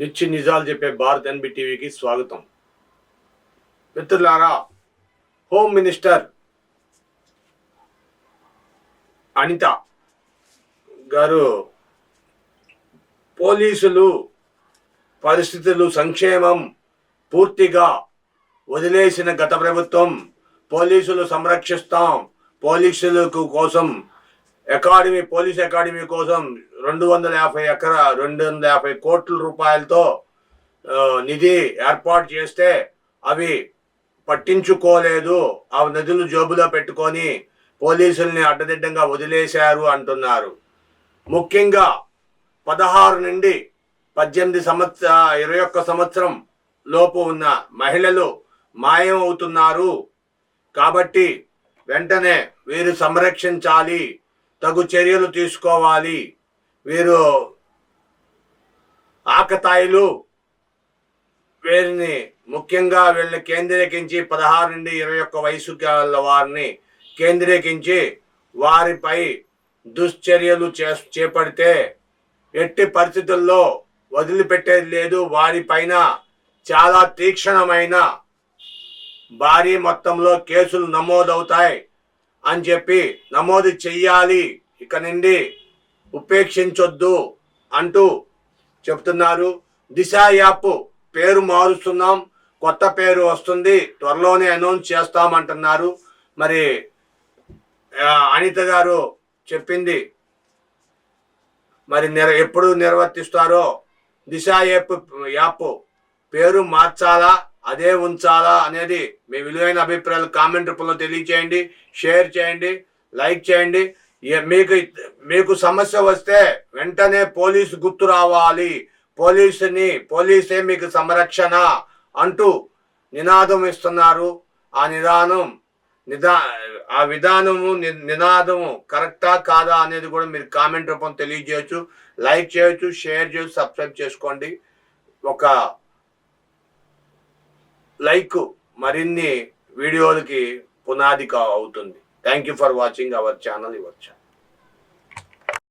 నిత్య నిజాలు చెప్పే భారత్ ఎన్బి టీవీకి స్వాగతం మిత్రులారా హోమ్ మినిస్టర్ అనిత గారు పోలీసులు పరిస్థితులు సంక్షేమం పూర్తిగా వదిలేసిన గత ప్రభుత్వం పోలీసులు సంరక్షిస్తాం పోలీసులకు కోసం అకాడమీ పోలీస్ అకాడమీ కోసం రెండు వందల యాభై ఎకరా రెండు వందల యాభై కోట్ల రూపాయలతో నిధి ఏర్పాటు చేస్తే అవి పట్టించుకోలేదు ఆ నిధులు జోబులో పెట్టుకొని పోలీసుల్ని అడ్డదిడ్డంగా వదిలేశారు అంటున్నారు ముఖ్యంగా పదహారు నుండి పద్దెనిమిది సంవత్సర ఇరవై ఒక్క సంవత్సరం లోపు ఉన్న మహిళలు మాయం అవుతున్నారు కాబట్టి వెంటనే వీరు సంరక్షించాలి తగు చర్యలు తీసుకోవాలి వీరు ఆకతాయిలు వీరిని ముఖ్యంగా వీళ్ళని కేంద్రీకరించి పదహారు నుండి ఇరవై ఒక్క వయసు గల వారిని కేంద్రీకరించి వారిపై దుశ్చర్యలు చే చేపడితే ఎట్టి పరిస్థితుల్లో వదిలిపెట్టేది లేదు వారిపైన చాలా తీక్షణమైన భారీ మొత్తంలో కేసులు నమోదవుతాయి అని చెప్పి నమోదు చెయ్యాలి ఇక నుండి ఉపేక్షించొద్దు అంటూ చెప్తున్నారు దిశ యాప్ పేరు మారుస్తున్నాం కొత్త పేరు వస్తుంది త్వరలోనే అనౌన్స్ చేస్తామంటున్నారు మరి అనిత గారు చెప్పింది మరి నిర్ ఎప్పుడు నిర్వర్తిస్తారో దిశ యాప్ యాప్ పేరు మార్చాలా అదే ఉంచాలా అనేది మీ విలువైన అభిప్రాయాలు కామెంట్ రూపంలో తెలియచేయండి షేర్ చేయండి లైక్ చేయండి మీకు మీకు సమస్య వస్తే వెంటనే పోలీసు గుర్తు రావాలి పోలీసుని పోలీసే మీకు సంరక్షణ అంటూ నినాదం ఇస్తున్నారు ఆ నిదానం నిదా ఆ విధానము నినాదము కరెక్టా కాదా అనేది కూడా మీరు కామెంట్ రూపం తెలియజేయచ్చు లైక్ చేయొచ్చు షేర్ చేయొచ్చు సబ్స్క్రైబ్ చేసుకోండి ఒక లైక్ మరిన్ని వీడియోలకి పునాది అవుతుంది Thank you for watching our channel.